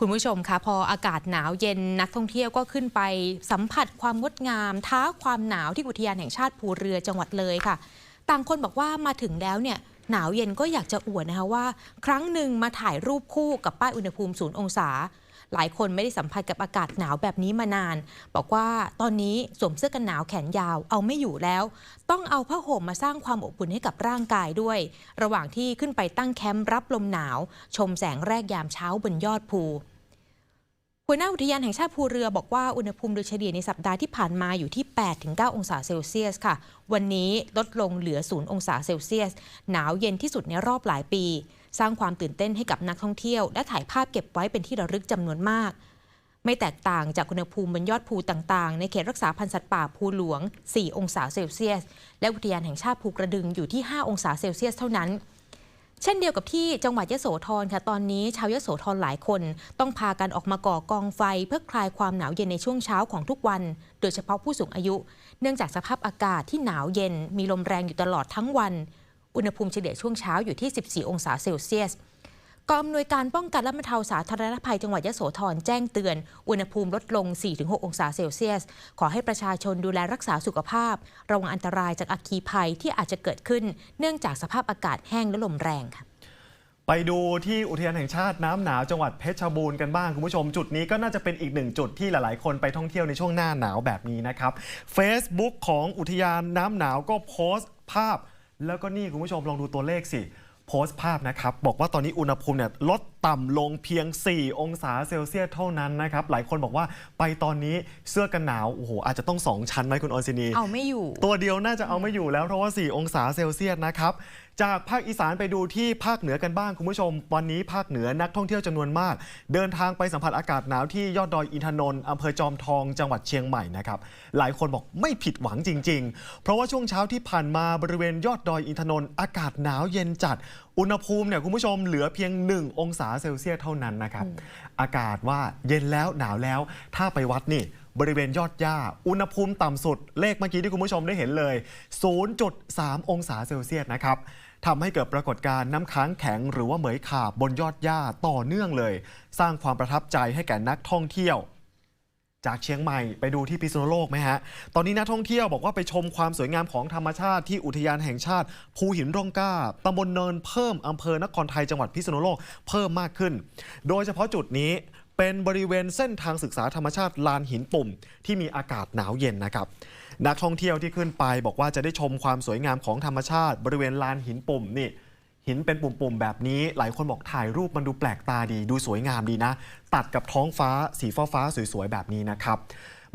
คุณผู้ชมคะพออากาศหนาวเย็นนักท่องเที่ยวก็ขึ้นไปสัมผัสความงดงาม ท้าความหนาวที่อุทยานแห่งชาติภูเรือจังหวัดเลยค่ะ ต่างคนบอกว่ามาถึงแล้วเนี่ยหนาวเย็นก็อยากจะอวดนะคะว่า ครั้งหนึ่งมาถ่ายรูปคู่กับป้ายอุณหภูมิศูนย์องศา หลายคนไม่ได้สัมผัสกับอากาศหนาวแบบนี้มานาน บอกว่าตอนนี้สวมเสื้อกันหนาวแขนยาวเอาไม่อยู่แล้ว ต้องเอาผ้าห่มมาสร้างความอบอุ่นให้กับร่างกายด้วย ระหว่างที่ขึ้นไปตั้งแคมป์รับลมหนาว ชมแสงแรกยามเช้าบนยอดภูหัวหน้าอุทยานแห่งชาติภูเรือบอกว่าอุณหภูมิโดยเฉลี่ยในสัปดาห์ที่ผ่านมาอยู่ที่ 8-9 องศาเซลเซียสค่ะ วันนี้ลดลงเหลือ 0 องศาเซลเซียส หนาวเย็นที่สุดในรอบหลายปี สร้างความตื่นเต้นให้กับนักท่องเที่ยว และถ่ายภาพเก็บไว้เป็นที่ระลึกจำนวนมาก ไม่แตกต่างจากอุณหภูมิบนยอดภูต่างๆ ในเขตรักษาพันธุ์สัตว์ป่าภูหลวง 4 องศาเซลเซียส และอุทยานแห่งชาติภูกระดึงอยู่ที่ 5 องศาเซลเซียสเท่านั้นเช่นเดียวกับที่จังหวัดยโสธรค่ะตอนนี้ชาวยโสธรหลายคนต้องพากันออกมาก่อกองไฟ เพื่อคลายความหนาวเย็นในช่วงเช้าของทุกวัน โดยเฉพาะผู้สูงอายุ เนื่องจากสภาพอากาศที่หนาวเย็นมีลมแรงอยู่ตลอดทั้งวัน อุณหภูมิเฉลี่ยช่วงเช้าอยู่ที่ 14 องศาเซลเซียสกองอำนวยการป้องกันและบรรเทาสาธารณภัยจังหวัดยโสธรแจ้งเตือน อุณหภูมิลดลง 4-6 องศาเซลเซียส ขอให้ประชาชนดูแลรักษาสุขภาพ ระวังอันตรายจากอัคคีภัยที่อาจจะเกิดขึ้น เนื่องจากสภาพอากาศแห้งและลมแรงค่ะไปดูที่อุทยานแห่งชาติน้ำหนาวจังหวัดเพชรบูรณ์กันบ้างคุณผู้ชม จุดนี้ก็น่าจะเป็นอีกหนึ่งจุดที่หลาย ๆ คนไปท่องเที่ยวในช่วงหน้าหนาวแบบนี้นะครับ Facebook ของอุทยานน้ำหนาวก็โพสต์ภาพ แล้วก็นี่คุณผู้ชมลองดูตัวเลขสิ โพสต์ภาพนะครับ บอกว่าตอนนี้อุณหภูมิเนี่ยลดต่ำลงเพียง 4 องศาเซลเซียสเท่านั้นนะครับ หลายคนบอกว่าไปตอนนี้เสื้อกันหนาว โอ้โห อาจจะต้อง 2 ชั้นไหมคุณออนซินี เอาไม่อยู่ ตัวเดียวน่าจะเอาไม่อยู่แล้วเพราะว่า 4 องศาเซลเซียสนะครับ จากภาคอีสานไปดูที่ภาคเหนือกันบ้างคุณผู้ชม วันนี้ภาคเหนือนักท่องเที่ยวจำนวนมาก เดินทางไปสัมผัสอากาศหนาวที่ยอดดอยอินทนนท์อำเภอจอมทองจังหวัดเชียงใหม่นะครับหลายคนบอกไม่ผิดหวังจริง ๆ เพราะว่าช่วงเช้าที่ผ่านมาบริเวณยอดดอยอินทนนท์อากาศหนาวเย็นจัด อุณหภูมิเนี่ยคุณผู้ชมเหลือเพียง 1 องศาเซลเซียสเท่านั้นนะครับอากาศว่าเย็นแล้วหนาวแล้ว ถ้าไปวัดนี่บริเวณยอดหญ้า อุณหภูมิต่ำสุด เลขเมื่อกี้ที่คุณผู้ชมได้เห็นเลย 0.3 องศาเซลเซียสนะครับ ทำให้เกิดปรากฏการณ์น้ำค้างแข็งหรือว่าเหมยขาบบนยอดหญ้าต่อเนื่องเลย สร้างความประทับใจให้แก่นักท่องเที่ยว จากเชียงใหม่ไปดูที่พิษณุโลกไหมฮะ ตอนนี้นักท่องเที่ยวบอกว่าไปชมความสวยงามของธรรมชาติที่อุทยานแห่งชาติ ภูหินร่องกล้าตำบลเนินเพิ่มอำเภอนครไทยจังหวัดพิษณุโลกเพิ่มมากขึ้น โดยเฉพาะจุดนี้ เป็นบริเวณเส้นทางศึกษาธรรมชาติลานหินปุ่ม ที่มีอากาศหนาวเย็นนะครับ นักท่องเที่ยวที่ขึ้นไปบอกว่าจะได้ชมความสวยงามของธรรมชาติ บริเวณลานหินปุ่มนี่หินเป็นปุ่มๆแบบนี้ หลายคนบอกถ่ายรูปมันดูแปลกตาดี ดูสวยงามดีนะ ตัดกับท้องฟ้าสีฟ้าฟ้าสวยๆแบบนี้นะครับ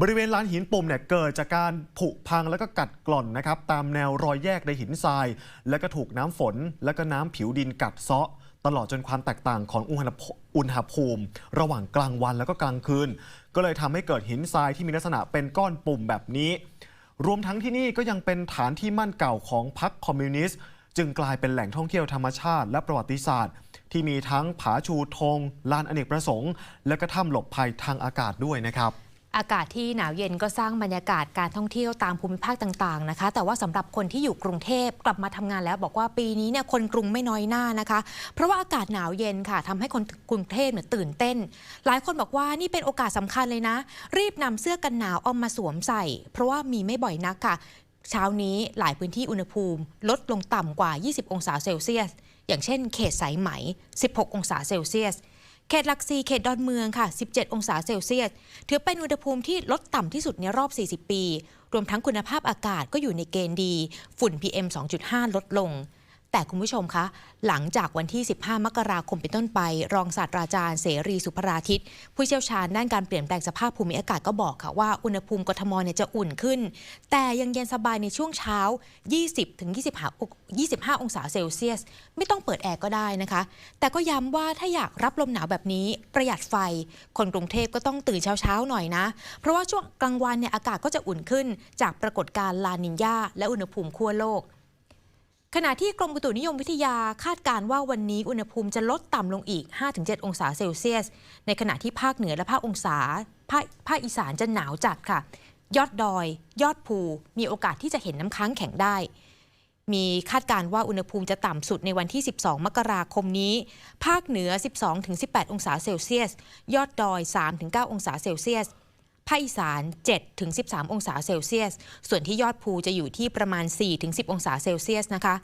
บริเวณลานหินปุ่มเนี่ยเกิดจากการผุพังแล้วก็กัดกร่อนนะครับตามแนวรอยแยกในหินทราย แล้วก็ถูกน้ำฝน แล้วก็น้ำผิวดินกัดเซาะ ตลอดจนความแตกต่างของอุณหภูมิ ระหว่างกลางวันแล้วก็กลางคืน ก็เลยทำให้เกิดหินทรายที่มีลักษณะเป็นก้อนปุ่มแบบนี้ รวมทั้งที่นี่ก็ยังเป็นฐานที่มั่นเก่าของพรรคคอมมิวนิสต์จึงกลายเป็นแหล่งท่องเที่ยวธรรมชาติและประวัติศาสตร์ ที่มีทั้งผาชูธงลานอเนกประสงค์ และก็ถ้ำหลบภัยทางอากาศด้วยนะครับ อากาศที่หนาวเย็นก็สร้างบรรยากาศการท่องเที่ยวตามภูมิภาคต่างๆนะคะ แต่ว่าสำหรับคนที่อยู่กรุงเทพกลับมาทำงานแล้วบอกว่าปีนี้เนี่ยคนกรุงไม่น้อยหน้านะคะ เพราะว่าอากาศหนาวเย็นค่ะทำให้คนกรุงเทพเนี่ยตื่นเต้น หลายคนบอกว่านี่เป็นโอกาสสำคัญเลยนะ รีบนำเสื้อกันหนาวเอามาสวมใส่ เพราะว่ามีไม่บ่อยนักค่ะ เช้านี้หลายพื้นที่อุณหภูมิ ลดลงต่ำกว่า 20 องศาเซลเซียส อย่างเช่น เขตสายไหม 16 องศาเซลเซียส เขตหลักสี่เขตดอนเมืองค่ะ 17 องศาเซลเซียส ถือเป็นอุณหภูมิที่ลดต่ำที่สุดในรอบ 40 ปี รวมทั้งคุณภาพอากาศก็อยู่ในเกณฑ์ดี ฝุ่น PM 2.5 ลดลง แต่คุณผู้ชมคะ หลังจากวันที่ 15 มกราคมเป็นต้นไป รองศาสตราจารย์เสรีสุภราทิตผู้เชี่ยวชาญด้านการเปลี่ยนแปลงสภาพภูมิอากาศก็บอกค่ะว่าอุณหภูมิกทมเนี่ยจะอุ่นขึ้น แต่ยังเย็นสบายในช่วงเช้า 20-25 25 องศาเซลเซียส ไม่ต้องเปิดแอร์ก็ได้นะคะ แต่ก็ย้ำว่าถ้าอยากรับลมหนาวแบบนี้ประหยัดไฟ คนกรุงเทพก็ต้องตื่นเช้าๆหน่อยนะ เพราะว่าช่วงกลางวันเนี่ยอากาศก็จะอุ่นขึ้น จากปรากฏการณ์ลานินยาและอุณหภูมิขั้วโลก ขณะที่กรมอุตุนิยมวิทยาคาดการว่าวันนี้อุณหภูมิจะลดต่ำลงอีก 5-7 องศาเซลเซียส ในขณะที่ภาคเหนือและภาคองศาภาคภาคอีสานจะหนาวจัดค่ะ ยอดดอย ยอดภู มีโอกาสที่จะเห็นน้ำค้างแข็งได้ มีคาดการว่าอุณหภูมิจะต่ำสุดในวันที่ 12 มกราคมนี้ ภาคเหนือ 12-18 องศาเซลเซียส ยอดดอย 3-9 องศาเซลเซียส ภาคอีสาน 7-13 องศาเซลเซียส ส่วนที่ยอดภูจะอยู่ที่ประมาณ 4-10 องศาเซลเซียสนะคะ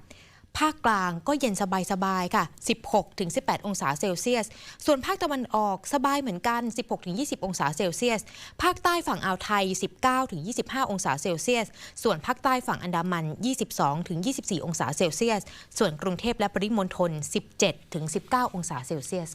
ภาคกลางก็เย็นสบายๆค่ะ 16-18 องศาเซลเซียส ส่วนภาคตะวันออกสบายเหมือนกัน 16-20 องศาเซลเซียส ภาคใต้ฝั่งอ่าวไทย 19-25 องศาเซลเซียส ส่วนภาคใต้ฝั่งอันดามัน 22-24 องศาเซลเซียส ส่วนกรุงเทพและปริมณฑล 17-19 องศาเซลเซียส